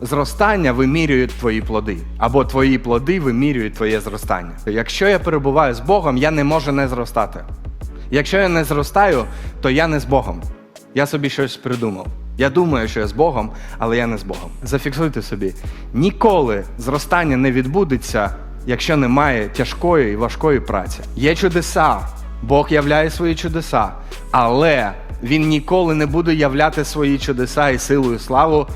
Зростання вимірюють твої плоди, або твої плоди вимірюють твоє зростання. Якщо я перебуваю з Богом, я не можу не зростати. Якщо я не зростаю, то я не з Богом. Я собі щось придумав. Я думаю, що я з Богом, але я не з Богом. Зафіксуйте собі: ніколи зростання не відбудеться, якщо немає тяжкої і важкої праці. Є чудеса, Бог являє свої чудеса, але Він ніколи не буде являти свої чудеса і силу і славу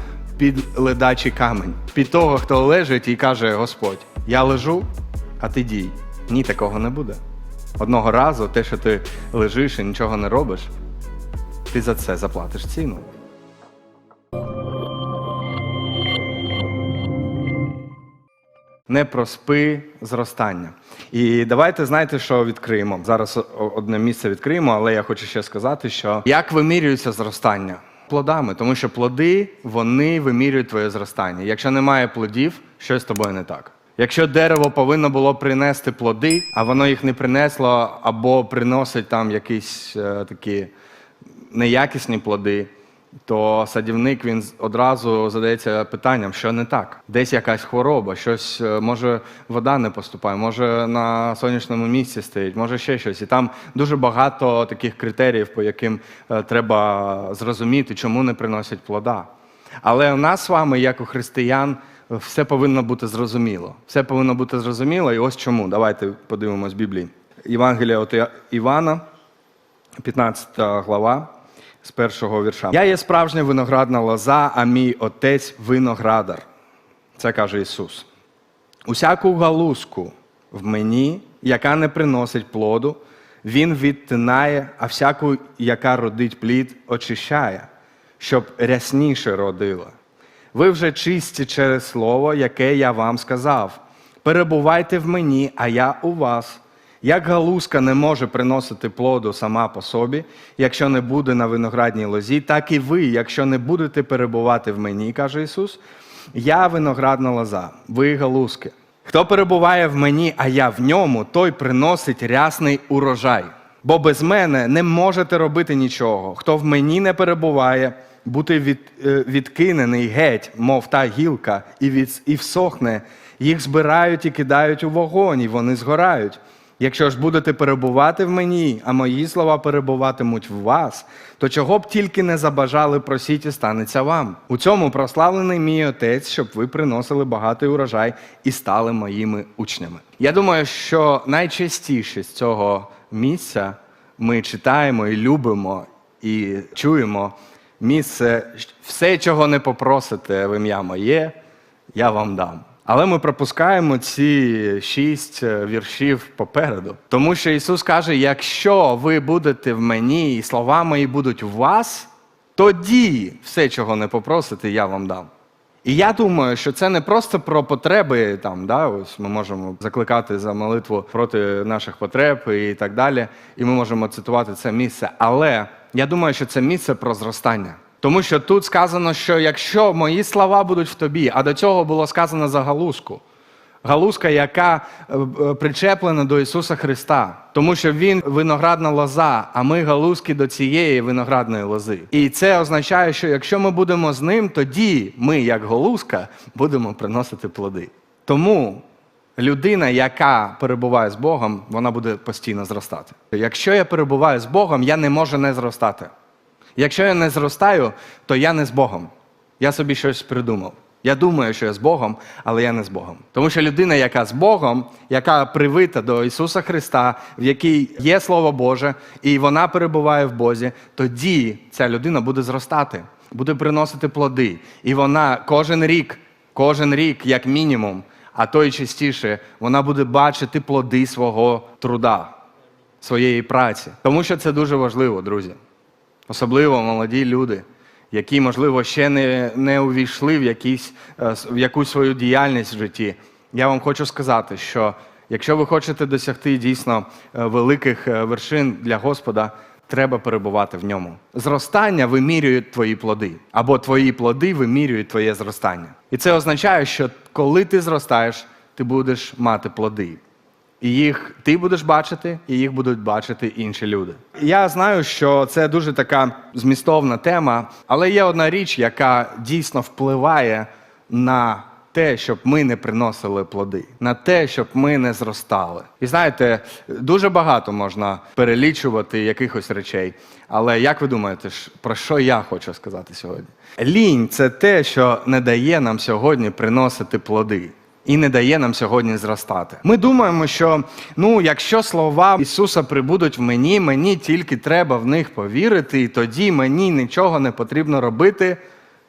під ледачий камень, під того, хто лежить і каже: Господь, я лежу, а ти дій. Ні, такого не буде. Одного разу те, що ти лежиш і нічого не робиш, ти за це заплатиш ціну. Не проспи зростання. І давайте знаєте, що відкриємо. Зараз одне місце відкриємо, але я хочу ще сказати, що як вимірюється зростання? Плодами, тому що плоди вони вимірюють твоє зростання. Якщо немає плодів, щось з тобою не так. Якщо дерево повинно було принести плоди, а воно їх не принесло, або приносить там якісь е, такі неякісні плоди, то садівник він одразу задається питанням, що не так. Десь якась хвороба, щось, е, може, вода не поступає, може на сонячному місці стоїть, може ще щось. І там дуже багато таких критеріїв, по яким е, треба зрозуміти, чому не приносять плода. Але у нас з вами, як у християн, все повинно бути зрозуміло. Все повинно бути зрозуміло, і ось чому. Давайте подивимось Біблії. Євангелія от Івана, 15 глава з першого вірша. Я є справжня виноградна лоза, а мій отець виноградар. Це каже Ісус. Усяку галузку в мені, яка не приносить плоду, він відтинає, а всяку, яка родить плід, очищає, щоб рясніше родила. Ви вже чисті через слово, яке я вам сказав. Перебувайте в мені, а я у вас. Як галузка не може приносити плоду сама по собі, якщо не буде на виноградній лозі, так і ви, якщо не будете перебувати в мені, каже Ісус, я виноградна лоза, ви галузки. Хто перебуває в мені, а я в ньому, той приносить рясний урожай. Бо без мене не можете робити нічого. Хто в мені не перебуває, бути від, е, відкинений геть, мов та гілка, і, від, і всохне, їх збирають і кидають у вогонь, і вони згорають. Якщо ж будете перебувати в мені, а мої слова перебуватимуть в вас, то чого б тільки не забажали просіть і станеться вам. У цьому прославлений мій отець, щоб ви приносили багатий урожай і стали моїми учнями. Я думаю, що найчастіше з цього місця ми читаємо і любимо і чуємо місце все, чого не попросите в ім'я моє, я вам дам. Але ми пропускаємо ці шість е, віршів попереду. Тому що Ісус каже: якщо ви будете в мені, і слова мої будуть у вас, тоді все, чого не попросите, я вам дам. І я думаю, що це не просто про потреби. Там, да, ось ми можемо закликати за молитву проти наших потреб і так далі. І ми можемо цитувати це місце. Але я думаю, що це місце про зростання. Тому що тут сказано, що якщо мої слова будуть в тобі, а до цього було сказано за галузку. Галузка, яка е, е, причеплена до Ісуса Христа, тому що Він виноградна лоза, а ми галузки до цієї виноградної лози. І це означає, що якщо ми будемо з ним, тоді ми, як галузка, будемо приносити плоди. Тому людина, яка перебуває з Богом, вона буде постійно зростати. Якщо я перебуваю з Богом, я не можу не зростати. Якщо я не зростаю, то я не з Богом. Я собі щось придумав. Я думаю, що я з Богом, але я не з Богом. Тому що людина, яка з Богом, яка привита до Ісуса Христа, в якій є Слово Боже, і вона перебуває в Бозі, тоді ця людина буде зростати, буде приносити плоди. І вона кожен рік, кожен рік, як мінімум, а то й частіше, вона буде бачити плоди свого труда, своєї праці. Тому що це дуже важливо, друзі. Особливо молоді люди, які, можливо, ще не, не увійшли в, якісь, е, в якусь свою діяльність в житті. Я вам хочу сказати, що якщо ви хочете досягти дійсно е, великих е, вершин для Господа, треба перебувати в ньому. Зростання вимірюють твої плоди, або твої плоди вимірюють твоє зростання. І це означає, що коли ти зростаєш, ти будеш мати плоди. І їх ти будеш бачити, і їх будуть бачити інші люди. Я знаю, що це дуже така змістовна тема, але є одна річ, яка дійсно впливає на те, щоб ми не приносили плоди, на те, щоб ми не зростали. І знаєте, дуже багато можна перелічувати якихось речей. Але як ви думаєте, про що я хочу сказати сьогодні? Лінь це те, що не дає нам сьогодні приносити плоди. І не дає нам сьогодні зростати. Ми думаємо, що ну, якщо слова Ісуса прибудуть в мені, мені тільки треба в них повірити, і тоді мені нічого не потрібно робити.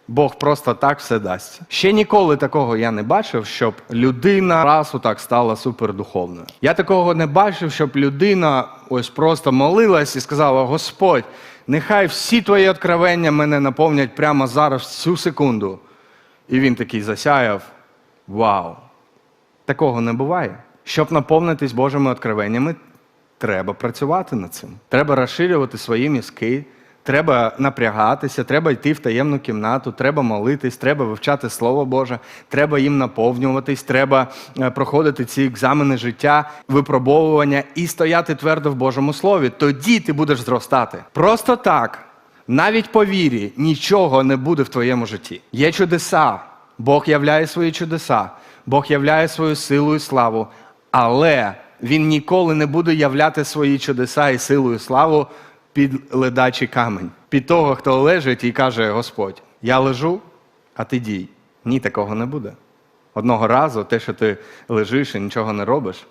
Бог просто так все дасть. Ще ніколи такого я не бачив, щоб людина раз так стала супердуховною. Я такого не бачив, щоб людина ось просто молилась і сказала: Господь, нехай всі твої откровення мене наповнять прямо зараз, в цю секунду. І він такий засяяв. Вау! Такого не буває. Щоб наповнитись Божими откровеннями, треба працювати над цим. Треба розширювати свої мізки, треба напрягатися, треба йти в таємну кімнату, треба молитись, треба вивчати Слово Боже, треба їм наповнюватись, треба е, проходити ці екзамени життя, випробовування і стояти твердо в Божому Слові. Тоді ти будеш зростати. Просто так, навіть по вірі, нічого не буде в твоєму житті. Є чудеса. Бог являє свої чудеса, Бог являє свою силу і славу, але Він ніколи не буде являти свої чудеса і силу і славу під ледачий камень, під того, хто лежить і каже: Господь, я лежу, а ти дій. Ні, такого не буде. Одного разу те, що ти лежиш і нічого не робиш,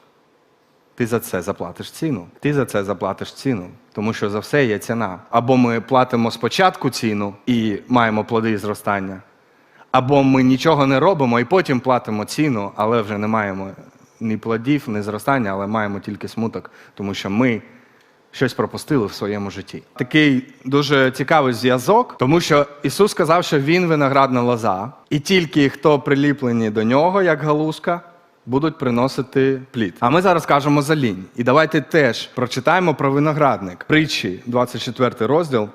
ти за це заплатиш ціну. Ти за це заплатиш ціну, тому що за все є ціна. Або ми платимо спочатку ціну і маємо плоди і зростання, або ми нічого не робимо і потім платимо ціну, але вже не маємо ні плодів, ні зростання, але маємо тільки смуток, тому що ми щось пропустили в своєму житті. Такий дуже цікавий зв'язок, тому що Ісус сказав, що Він виноградна лоза, і тільки хто приліплені до нього, як галузка, будуть приносити плід. А ми зараз кажемо за лінь. І давайте теж прочитаємо про виноградник. Притчі, 24 розділ.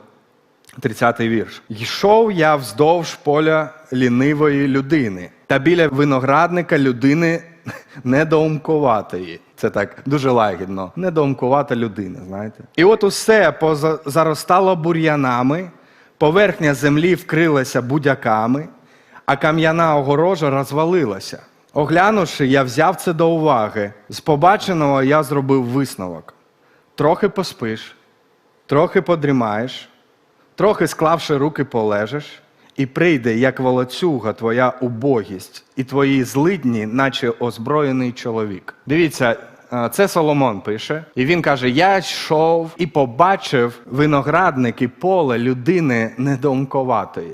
30-й вірш. Йшов я вздовж поля лінивої людини, та біля виноградника людини недоумкуватої. Це так дуже лагідно. Недоумкувата людина, знаєте. І от усе заростало бур'янами, поверхня землі вкрилася будяками, а кам'яна огорожа розвалилася. Оглянувши, я взяв це до уваги. З побаченого я зробив висновок. Трохи поспиш, трохи подрімаєш, трохи склавши руки полежиш, і прийде, як волоцюга, твоя убогість, і твої злидні, наче озброєний чоловік. Дивіться, е, це Соломон пише, і він каже: Я йшов і побачив виноградник і поле людини недоумковатої.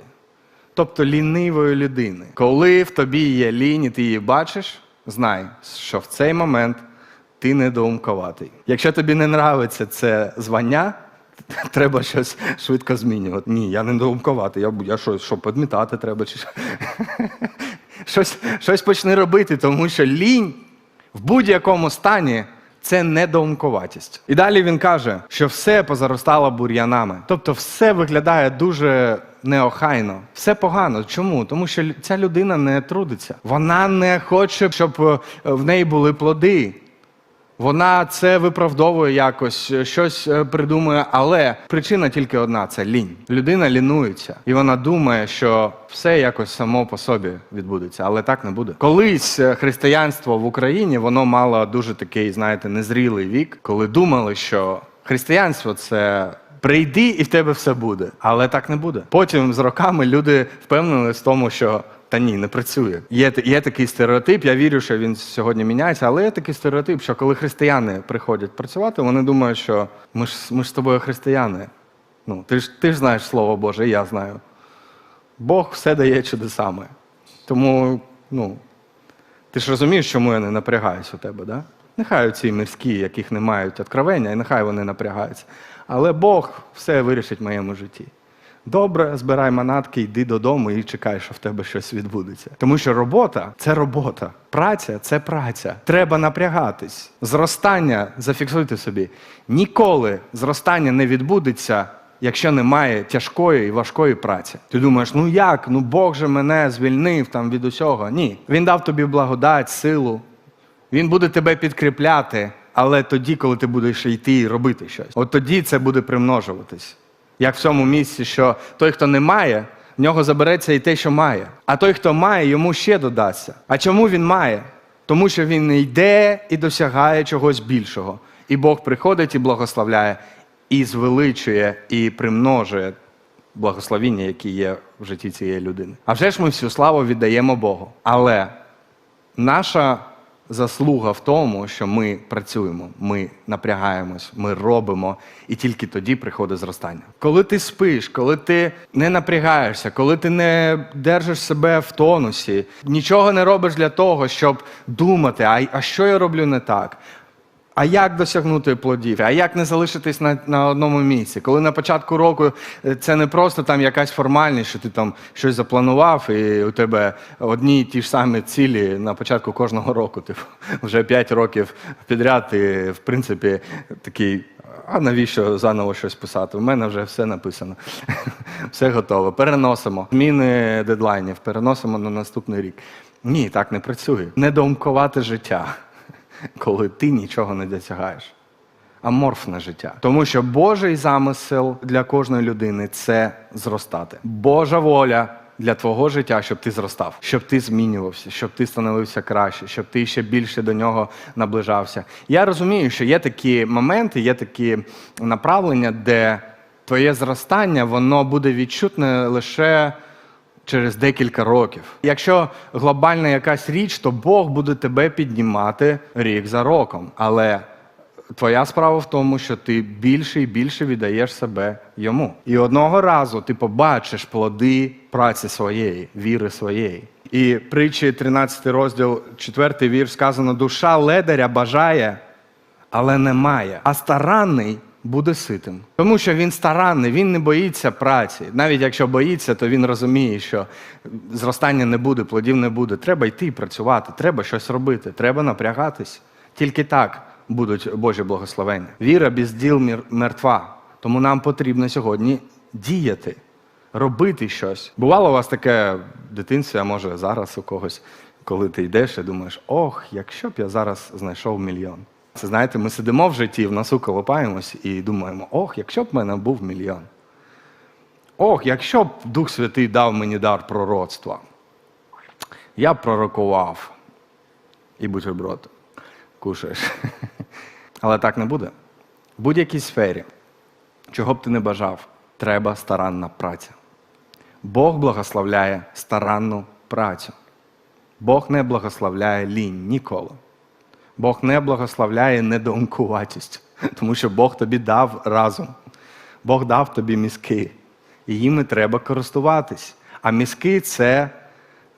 Тобто лінивої людини. Коли в тобі є лінь, і ти її бачиш, знай, що в цей момент ти недоумковатий. Якщо тобі не нравиться це звання, треба щось швидко змінювати. Ні, я не недоумковатий. Я, я що, що, підмітати треба чи щось, щось почни робити, тому що лінь в будь-якому стані це недоумковатість. І далі він каже, що все позаростало бур'янами. Тобто все виглядає дуже неохайно, все погано. Чому? Тому що ця людина не трудиться. Вона не хоче, щоб е, в неї були плоди. Вона це виправдовує якось, е, щось е, придумує, але причина тільки одна це лінь. Людина лінується, і вона думає, що все якось само по собі відбудеться, але так не буде. Колись е, християнство в Україні воно мало дуже такий, знаєте, незрілий вік, коли думали, що християнство це. Прийди і в тебе все буде, але так не буде. Потім з роками люди впевнились в тому, що та ні, не працює. Є, є такий стереотип. Я вірю, що він сьогодні міняється, але є такий стереотип, що коли християни приходять працювати, вони думають, що ми ж, ми ж з тобою християни. Ну, ти ж ти ж знаєш Слово Боже, і я знаю. Бог все дає чудесами. Тому, ну, ти ж розумієш, чому я не напрягаюсь у тебе, да? Нехай ці мирські, яких не мають откровення, і нехай вони напрягаються. Але Бог все вирішить в моєму житті. Добре, збирай манатки, йди додому і чекай, що в тебе щось відбудеться. Тому що робота це робота, праця це праця. Треба напрягатись. Зростання, зафіксуйте собі, ніколи зростання не відбудеться, якщо немає тяжкої і важкої праці. Ти думаєш, ну як? Ну Бог же мене звільнив там від усього. Ні. Він дав тобі благодать, силу. Він буде тебе підкріпляти, але тоді, коли ти будеш йти і робити щось, от тоді це буде примножуватись. Як в цьому місці, що той, хто не має, в нього забереться і те, що має. А той, хто має, йому ще додасться. А чому він має? Тому що він йде і досягає чогось більшого. І Бог приходить і благословляє, і звеличує, і примножує благословіння, які є в житті цієї людини. А вже ж ми всю славу віддаємо Богу. Але наша заслуга в тому, що ми працюємо, ми напрягаємось, ми робимо, і тільки тоді приходить зростання. Коли ти спиш, коли ти не напрягаєшся, коли ти не держиш себе в тонусі, нічого не робиш для того, щоб думати, а, що я роблю не так. А як досягнути плодів? А як не залишитись на, на одному місці? Коли на початку року е, це не просто там якась формальність, що ти там щось запланував, і у тебе одні й ті ж самі цілі на початку кожного року. Типу, вже 5 років підряд, і в принципі такий. А навіщо заново щось писати? У мене вже все написано, все готово. Переносимо зміни дедлайнів, переносимо на наступний рік. Ні, так не працює. Недоумкувати життя коли ти нічого не досягаєш. Аморфне життя. Тому що Божий замисел для кожної людини це зростати. Божа воля для твого життя, щоб ти зростав, щоб ти змінювався, щоб ти становився краще, щоб ти ще більше до нього наближався. Я розумію, що є такі моменти, є такі направлення, де твоє зростання воно буде відчутне лише через декілька років. Якщо глобальна якась річ, то Бог буде тебе піднімати рік за роком. Але твоя справа в тому, що ти більше і більше віддаєш себе йому. І одного разу ти побачиш плоди праці своєї, віри своєї. І притчі 13 розділ, 4 вірш сказано: душа ледаря бажає, але не має, а старанний буде ситим. Тому що він старанний, він не боїться праці. Навіть якщо боїться, то він розуміє, що зростання не буде, плодів не буде. Треба йти працювати, треба щось робити, треба напрягатись. Тільки так будуть Божі благословення. Віра без діл мертва. Тому нам потрібно сьогодні діяти, робити щось. Бувало у вас таке в дитинстві, а може зараз у когось, коли ти йдеш і думаєш, ох, якщо б я зараз знайшов мільйон. Це знаєте, ми сидимо в житті, в носу колопаємось і думаємо, ох, якщо б в мене був мільйон. Ох, якщо б Дух Святий дав мені дар пророцтва, я б пророкував і бутерброд кушаєш. Але так не буде. В будь-якій сфері, чого б ти не бажав, треба старанна праця. Бог благословляє старанну працю. Бог не благословляє лінь ніколи. Бог не благословляє недоумкуватість, тому що Бог тобі дав разум. Бог дав тобі мізки, і їми треба користуватись. А мізки це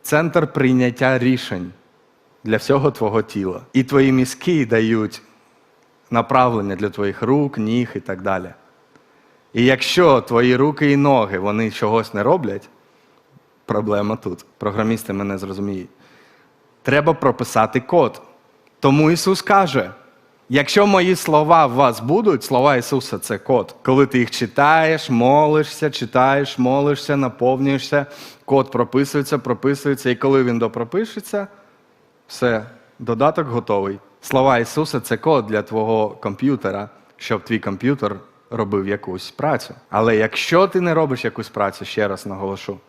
центр прийняття рішень для всього твого тіла. І твої мізки дають направлення для твоїх рук, ніг і так далі. І якщо твої руки і ноги вони чогось не роблять, проблема тут. Програмісти мене зрозуміють. Треба прописати код. Тому Ісус каже: якщо мої слова в вас будуть, слова Ісуса це код. Коли ти їх читаєш, молишся, читаєш, молишся, наповнюєшся, код прописується, прописується, і коли він допропишеться, все, додаток готовий. Слова Ісуса це код для твого комп'ютера, щоб твій комп'ютер робив якусь працю. Але якщо ти не робиш якусь працю, ще раз наголошу,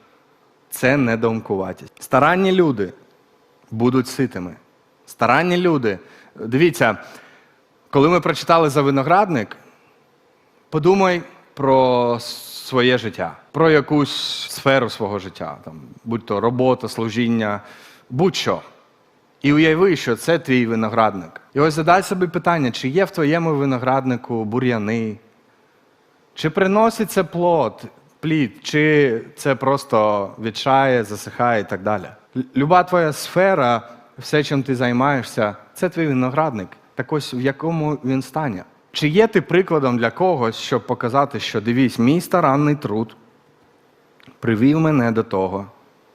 це недоумкуватість. Старанні люди будуть ситими. Старанні люди. Дивіться, коли ми прочитали за виноградник, подумай про своє життя, про якусь сферу свого життя, там, будь то робота, служіння, будь-що. І уяви, що це твій виноградник. І ось задай собі питання, чи є в твоєму винограднику бур'яни, чи приносить це плод, плід, чи це просто відчає, засихає і так далі. Люба твоя сфера, все, чим ти займаєшся, це твій виноградник. Так ось в якому він стані. Чи є ти прикладом для когось, щоб показати, що дивись, мій старанний труд привів мене до того,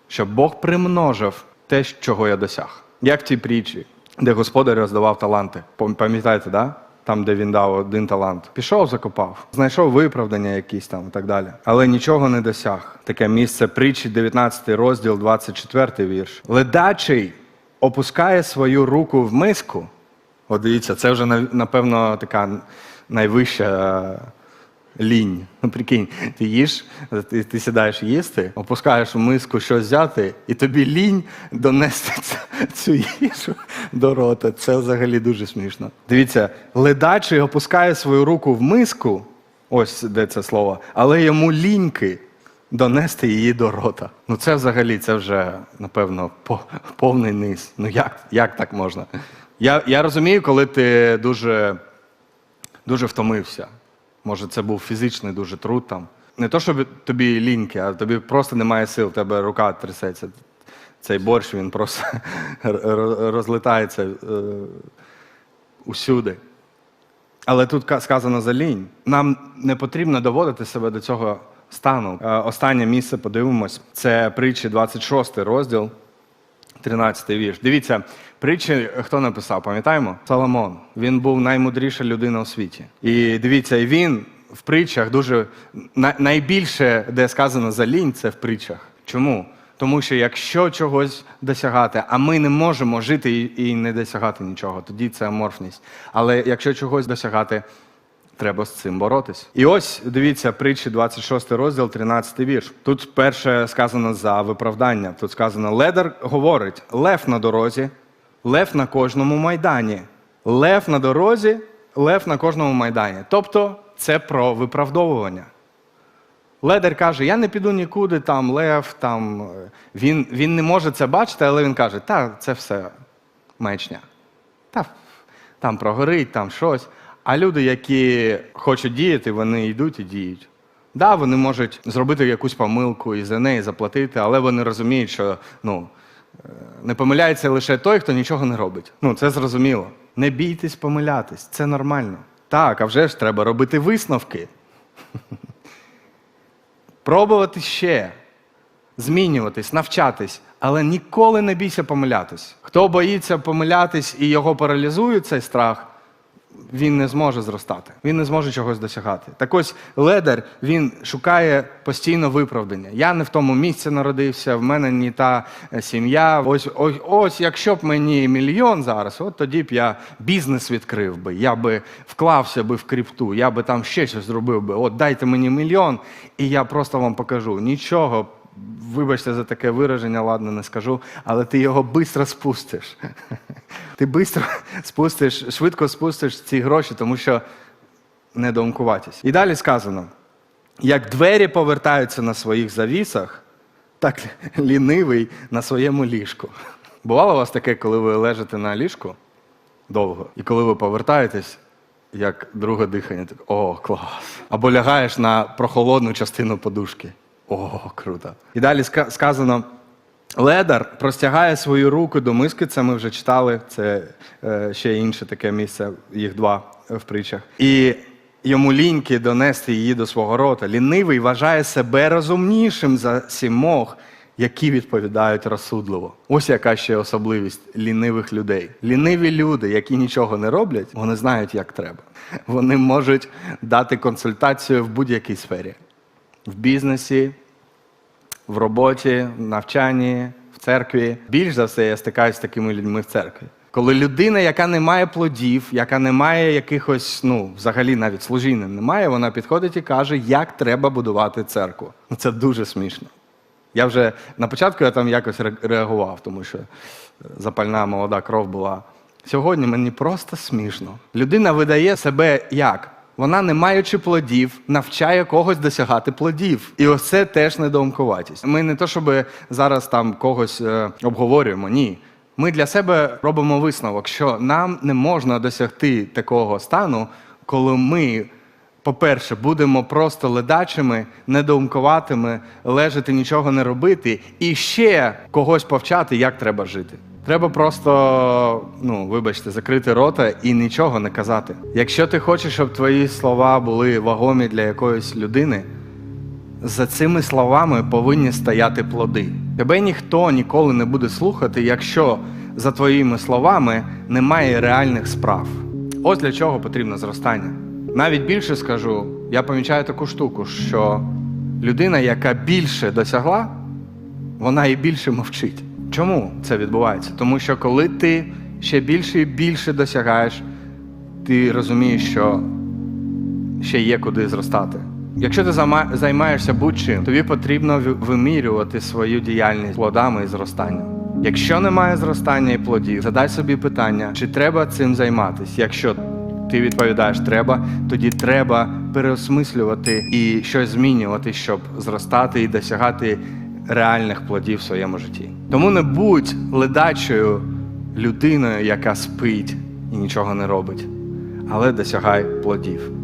щоб Бог примножив те, чого я досяг. Як в тій притчі, де господар роздавав таланти. Пам- Пам'ятаєте, да? там, де він дав один талант. Пішов, закопав, знайшов виправдання якісь там і так далі. Але нічого не досяг. Таке місце притчі, 19 розділ, 24 вірш. Ледачий опускає свою руку в миску. От дивіться, це вже напевно така найвища Лінь. Ну, прикинь, ти їш, ти, ти сідаєш їсти, опускаєш в миску щось взяти, і тобі лінь донести цю їжу до рота. Це взагалі дуже смішно. Дивіться, ледачий опускає свою руку в миску, ось де це слово, але йому ліньки донести її до рота. Ну це взагалі, це вже, напевно, по, повний низ. Ну як, як так можна? Я, я розумію, коли ти дуже дуже втомився. Може, це був фізичний дуже труд там. Не то, щоб тобі ліньки, а тобі просто немає сил, в тебе рука трясеться. Цей борщ він просто розлітається е, усюди. Але тут сказано за лінь. Нам не потрібно доводити себе до цього стану. Е, Останнє місце подивимось. Це притчі 26 розділ, 13 вірш. Дивіться, притчі хто написав, пам'ятаємо? Соломон. Він був наймудріша людина у світі. І дивіться, і він в притчах дуже найбільше, де сказано за лінь, це в притчах. Чому? Тому що якщо чогось досягати, а ми не можемо жити і, не досягати нічого, тоді це аморфність. Але якщо чогось досягати, треба з цим боротись. І ось дивіться, притчі 26 розділ, 13 вірш. Тут перше сказано за виправдання. Тут сказано: ледар говорить: лев на дорозі, лев на кожному майдані. Лев на дорозі, лев на кожному майдані. Тобто це про виправдовування. Ледар каже: Я не піду нікуди, там лев, там. е, Він, він не може це бачити, але він каже, та це все маячня. Та там прогорить, там щось. А люди, які хочуть діяти, вони йдуть і діють. Да, вони можуть зробити якусь помилку і за неї заплатити, але вони розуміють, що ну, е, не помиляється лише той, хто нічого не робить. Ну, це зрозуміло. Не бійтесь помилятись, це нормально. Так, а вже ж треба робити висновки. Пробувати ще, змінюватись, навчатись, але ніколи не бійся помилятись. Хто боїться помилятись і його паралізує цей страх, він не зможе зростати, він не зможе чогось досягати. Так ось ледар він шукає постійно виправдання. Я не в тому місці народився, в мене не та е, сім'я. Ось, ось, ось якщо б мені мільйон зараз, от тоді б я бізнес відкрив би, я би вклався би в крипту, я би там ще щось зробив би. От дайте мені мільйон, і я просто вам покажу. Нічого. Вибачте за таке вираження, ладно, не скажу, але ти його швидко спустиш. Ти швидко спустиш, швидко спустиш ці гроші, тому що не домкуватись. І далі сказано: як двері повертаються на своїх завісах, так лінивий на своєму ліжку. Бувало у вас таке, коли ви лежите на ліжку довго, і коли ви повертаєтесь, як друге дихання, так о, клас. Або лягаєш на прохолодну частину подушки. О, круто. І далі сказано. Ледар простягає свою руку до миски, це ми вже читали, це е, ще інше таке місце, їх два в притчах. І йому ліньки донести її до свого рота. Лінивий вважає себе розумнішим за сімох, які відповідають розсудливо. Ось яка ще особливість лінивих людей. Ліниві люди, які нічого не роблять, вони знають, як треба. Вони можуть дати консультацію в будь-якій сфері. В бізнесі, в роботі, в навчанні, в церкві. Більш за все я стикаюся з такими людьми в церкві. Коли людина, яка не має плодів, яка не має якихось, ну, взагалі навіть служіння немає, вона підходить і каже, як треба будувати церкву. Ну, Це дуже смішно. Я вже на початку я там якось реагував, тому що запальна молода кров була. Сьогодні мені просто смішно. Людина видає себе як? Вона, не маючи плодів, навчає когось досягати плодів. І ось це теж недоумкуватість. Ми не то, щоб зараз там когось е, обговорюємо, ні. Ми для себе робимо висновок, що нам не можна досягти такого стану, коли ми по-перше, будемо просто ледачими, недоумкуватими, лежати, нічого не робити, і ще когось повчати, як треба жити. Треба просто, ну, вибачте, закрити рота і нічого не казати. Якщо ти хочеш, щоб твої слова були вагомі для якоїсь людини, за цими словами повинні стояти плоди. Тебе ніхто ніколи не буде слухати, якщо за твоїми словами немає реальних справ. Ось для чого потрібно зростання. Навіть більше скажу, я помічаю таку штуку, що людина, яка більше досягла, вона і більше мовчить. Чому це відбувається? Тому що коли ти ще більше і більше досягаєш, ти розумієш, що ще є куди зростати. Якщо ти займаєшся будь-чим, тобі потрібно вимірювати свою діяльність плодами і зростанням. Якщо немає зростання і плодів, задай собі питання, чи треба цим займатися. Якщо ти відповідаєш треба, тоді треба переосмислювати і щось змінювати, щоб зростати і досягати реальних плодів в своєму житті. Тому не будь ледачою людиною, яка спить і нічого не робить, але досягай плодів.